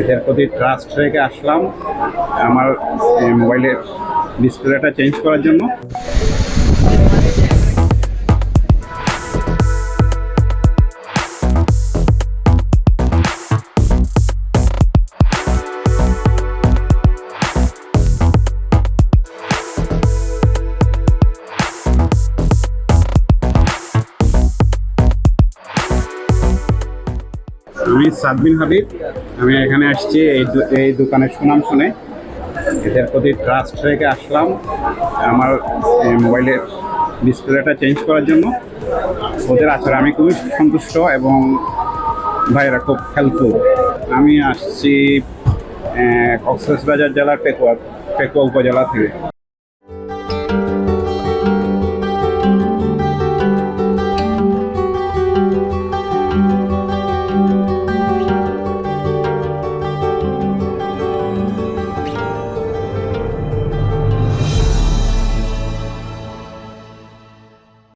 এদের প্রতি ট্রাস্ট রেখে আসলাম আমার মোবাইলের ডিসপ্লেটা চেঞ্জ করার জন্য। আমি সাদবিন হাবিব। আমি এখানে আসছি, এই এই দোকানের সুনাম শুনে। এদের প্রতি ট্রাস্ট রেখে আসলাম। আমার মোবাইলের ডিসপ্লেটা চেঞ্জ করার জন্য। ওদের আচরণ আমি খুবই সন্তুষ্ট এবং ভাইরা খুব হেল্পফুল আমি আসছি কক্সবাজার জেলার পেকুয়া পেকুয়া উপজেলা থেকে।